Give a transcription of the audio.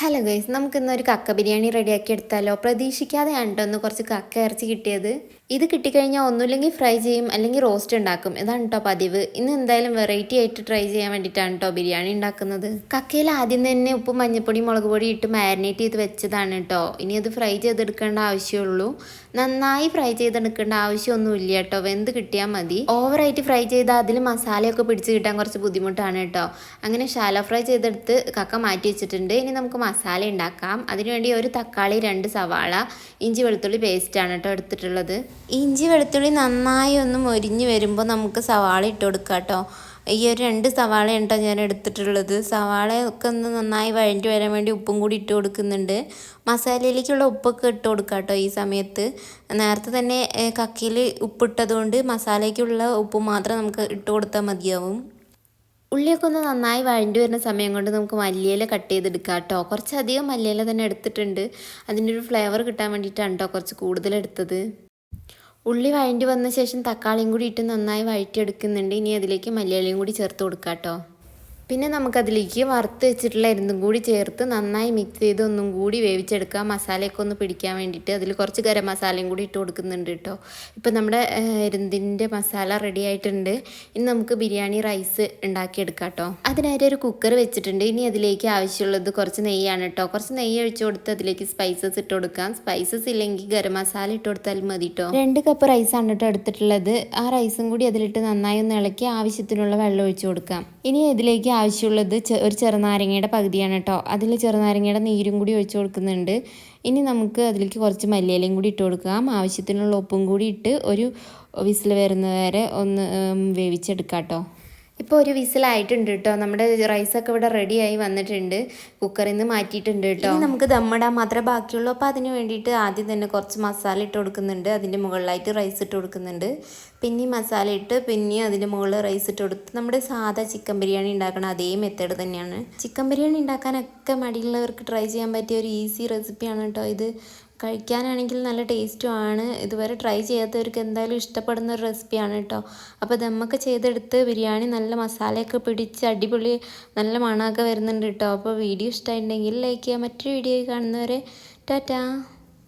Hello guys നമുക്കിന്ന് ഒരു കക്ക ബിരിയാണി റെഡിയാക്കി എടുത്താലോ? പ്രതീക്ഷിക്കാതെയാണ് കേട്ടോ ഒന്ന് കുറച്ച് കക്ക ഇറച്ചി കിട്ടിയത്? ഇത് കിട്ടിക്കഴിഞ്ഞാൽ ഒന്നുമില്ലെങ്കിൽ ഫ്രൈ ചെയ്യും അല്ലെങ്കിൽ റോസ്റ്റ് ഉണ്ടാക്കും. ഇതാണ് കേട്ടോ പതിവ്. ഇന്ന് എന്തായാലും വെറൈറ്റി ആയിട്ട് ട്രൈ ചെയ്യാൻ വേണ്ടിയിട്ടാണ് കേട്ടോ ബിരിയാണി ഉണ്ടാക്കുന്നത്. കക്കയിൽ ആദ്യം തന്നെ ഉപ്പ് മഞ്ഞപ്പൊടി മുളക് പൊടി ഇട്ട് മാരിനേറ്റ് ചെയ്ത് വെച്ചതാണ് കേട്ടോ ഇനി അത് ഫ്രൈ ചെയ്തെടുക്കേണ്ട ആവശ്യമുള്ളൂ. നന്നായി ഫ്രൈ ചെയ്തെടുക്കേണ്ട ആവശ്യമൊന്നുമില്ല കേട്ടോ വെന്ത് കിട്ടിയാൽ മതി. ഓവറായിട്ട് ഫ്രൈ ചെയ്താൽ അതിൽ മസാലയൊക്കെ പിടിച്ച് കിട്ടാൻ കുറച്ച് ബുദ്ധിമുട്ടാണ് കേട്ടോ അങ്ങനെ ഷാലോ ഫ്രൈ ചെയ്തെടുത്ത് കക്ക മാറ്റി വെച്ചിട്ടുണ്ട്. ഇനി നമുക്ക് മസാല ഉണ്ടാക്കാം. അതിനുവേണ്ടി ഒരു തക്കാളി രണ്ട് സവാള ഇഞ്ചി വെളുത്തുള്ളി പേസ്റ്റാണ് കേട്ടോ എടുത്തിട്ടുള്ളത്. ഇഞ്ചി വെളുത്തുള്ളി നന്നായി ഒന്ന് മൊരിഞ്ഞ് വരുമ്പോൾ നമുക്ക് സവാള ഇട്ട് കൊടുക്കാം കേട്ടോ. ഈ ഒരു രണ്ട് സവാള ഉണ്ടോ ഞാൻ എടുത്തിട്ടുള്ളത്. സവാളയൊക്കെ ഒന്ന് നന്നായി വഴഞ്ഞു വരാൻ വേണ്ടി ഉപ്പും കൂടി ഇട്ട് കൊടുക്കുന്നുണ്ട്. മസാലയിലേക്കുള്ള ഉപ്പൊക്കെ ഇട്ട് കൊടുക്കാം കേട്ടോ ഈ സമയത്ത്. നേരത്തെ തന്നെ കക്കിയിൽ ഉപ്പിട്ടതുകൊണ്ട് മസാലയ്ക്കുള്ള ഉപ്പ് മാത്രം നമുക്ക് ഇട്ട് കൊടുത്താൽ മതിയാവും. ഉള്ളിയൊക്കെ ഒന്ന് നന്നായി വഴണ്ടി വരുന്ന സമയം കൊണ്ട് നമുക്ക് മല്ലിയില കട്ട് ചെയ്തെടുക്കാം കേട്ടോ. കുറച്ചധികം മല്ലിയില തന്നെ എടുത്തിട്ടുണ്ട്. അതിന്റെ ഒരു ഫ്ലേവർ കിട്ടാൻ വേണ്ടിയിട്ടാണ് കേട്ടോ കുറച്ച് കൂടുതൽ എടുത്തത്. ഉള്ളി വഴണ്ടി വന്ന ശേഷം തക്കാളിയും കൂടി ഇട്ട് നന്നായി വഴറ്റിയെടുക്കുന്നുണ്ട്. ഇനി അതിലേക്ക് മല്ലിയിലയും കൂടി ചേർത്ത് കൊടുക്കാം കേട്ടോ പിന്നെ നമുക്കതിലേക്ക് വറുത്ത് വെച്ചിട്ടുള്ള ഇരുന്നും കൂടി ചേർത്ത് നന്നായി മിക്സ് ചെയ്ത് ഒന്നും കൂടി വേവിച്ചെടുക്കുക. മസാലയൊക്കെ ഒന്ന് പിടിക്കാൻ വേണ്ടിയിട്ട് അതിൽ കുറച്ച് ഗരം മസാലയും കൂടി ഇട്ട് കൊടുക്കുന്നുണ്ട് കേട്ടോ. ഇപ്പം നമ്മുടെ ഇരുന്തിന്റെ മസാല റെഡി ആയിട്ടുണ്ട്. ഇനി നമുക്ക് ബിരിയാണി റൈസ് ഉണ്ടാക്കിയെടുക്കാം കേട്ടോ. അതിനായിട്ട് ഒരു കുക്കർ വെച്ചിട്ടുണ്ട്. ഇനി അതിലേക്ക് ആവശ്യമുള്ളത് കുറച്ച് നെയ്യാണ് കേട്ടോ. കുറച്ച് നെയ്യ് ഒഴിച്ചു കൊടുത്ത് അതിലേക്ക് സ്പൈസസ് ഇട്ട് കൊടുക്കാം. സ്പൈസസ് ഇല്ലെങ്കിൽ ഗരം മസാല ഇട്ട് കൊടുത്താലും മതി കേട്ടോ. രണ്ട് കപ്പ് റൈസാണ് കേട്ടോ എടുത്തിട്ടുള്ളത്. ആ റൈസും കൂടി അതിലിട്ട് നന്നായി ഒന്ന് ഇളക്കി ആവശ്യത്തിനുള്ള വെള്ളം ഒഴിച്ചു കൊടുക്കാം. ഇനി ഇതിലേക്ക് ആവശ്യമുള്ളത് ഒരു ചെറുനാരങ്ങയുടെ പകുതിയാണ് കേട്ടോ അതിൽ ചെറുനാരങ്ങയുടെ നീരും കൂടി ഒഴിച്ചു കൊടുക്കുന്നുണ്ട്. ഇനി നമുക്ക് അതിലേക്ക് കുറച്ച് മല്ലിയിലയും കൂടി ഇട്ട് കൊടുക്കാം ആവശ്യത്തിനുള്ള ഉപ്പും കൂടി ഇട്ട് ഒരു വിസിൽ വരുന്നവരെ ഒന്ന് വേവിച്ചെടുക്കാം കേട്ടോ ഇപ്പോൾ ഒരു വിസിലായിട്ടുണ്ട് കേട്ടോ നമ്മുടെ റൈസൊക്കെ ഇവിടെ റെഡിയായി വന്നിട്ടുണ്ട്. കുക്കറിൽ നിന്ന് മാറ്റിയിട്ടുണ്ട് കേട്ടോ നമുക്ക് ദമ്മിടാൻ മാത്രമേ ബാക്കിയുള്ളൂ. അപ്പോൾ അതിന് വേണ്ടിയിട്ട് ആദ്യം തന്നെ കുറച്ച് മസാല ഇട്ട് കൊടുക്കുന്നുണ്ട്. അതിന്റെ മുകളിലായിട്ട് റൈസ് ഇട്ട് കൊടുക്കുന്നുണ്ട്. പിന്നെ മസാല ഇട്ട് പിന്നെ അതിന്റെ മുകളിൽ റൈസ് ഇട്ട് കൊടുത്ത് നമ്മുടെ സാധാ ചിക്കൻ ബിരിയാണി ഉണ്ടാക്കണം അതേ മെത്തേഡ് തന്നെയാണ്. ചിക്കൻ ബിരിയാണി ഉണ്ടാക്കാനൊക്കെ മടിയുള്ളവർക്ക് ട്രൈ ചെയ്യാൻ പറ്റിയ ഒരു ഈസി റെസിപ്പിയാണ് കേട്ടോ ഇത്. കഴിക്കാനാണെങ്കിൽ നല്ല ടേസ്റ്റും ആണ് ഇതുവരെ ട്രൈ ചെയ്യാത്തവർക്ക് എന്തായാലും ഇഷ്ടപ്പെടുന്ന ഒരു റെസിപ്പിയാണ് കേട്ടോ അപ്പോൾ നമുക്ക് ചെയ്തെടുത്ത് ബിരിയാണി നല്ല മസാലയൊക്കെ പിടിച്ച് അടിപൊളി നല്ല മണമൊക്കെ വരുന്നുണ്ട് കേട്ടോ അപ്പോൾ വീഡിയോ ഇഷ്ടമായിട്ടുണ്ടെങ്കിൽ ലൈക്ക് ചെയ്യുക മറ്റൊരു വീഡിയോ കാണുന്നവരെ ടാറ്റാ.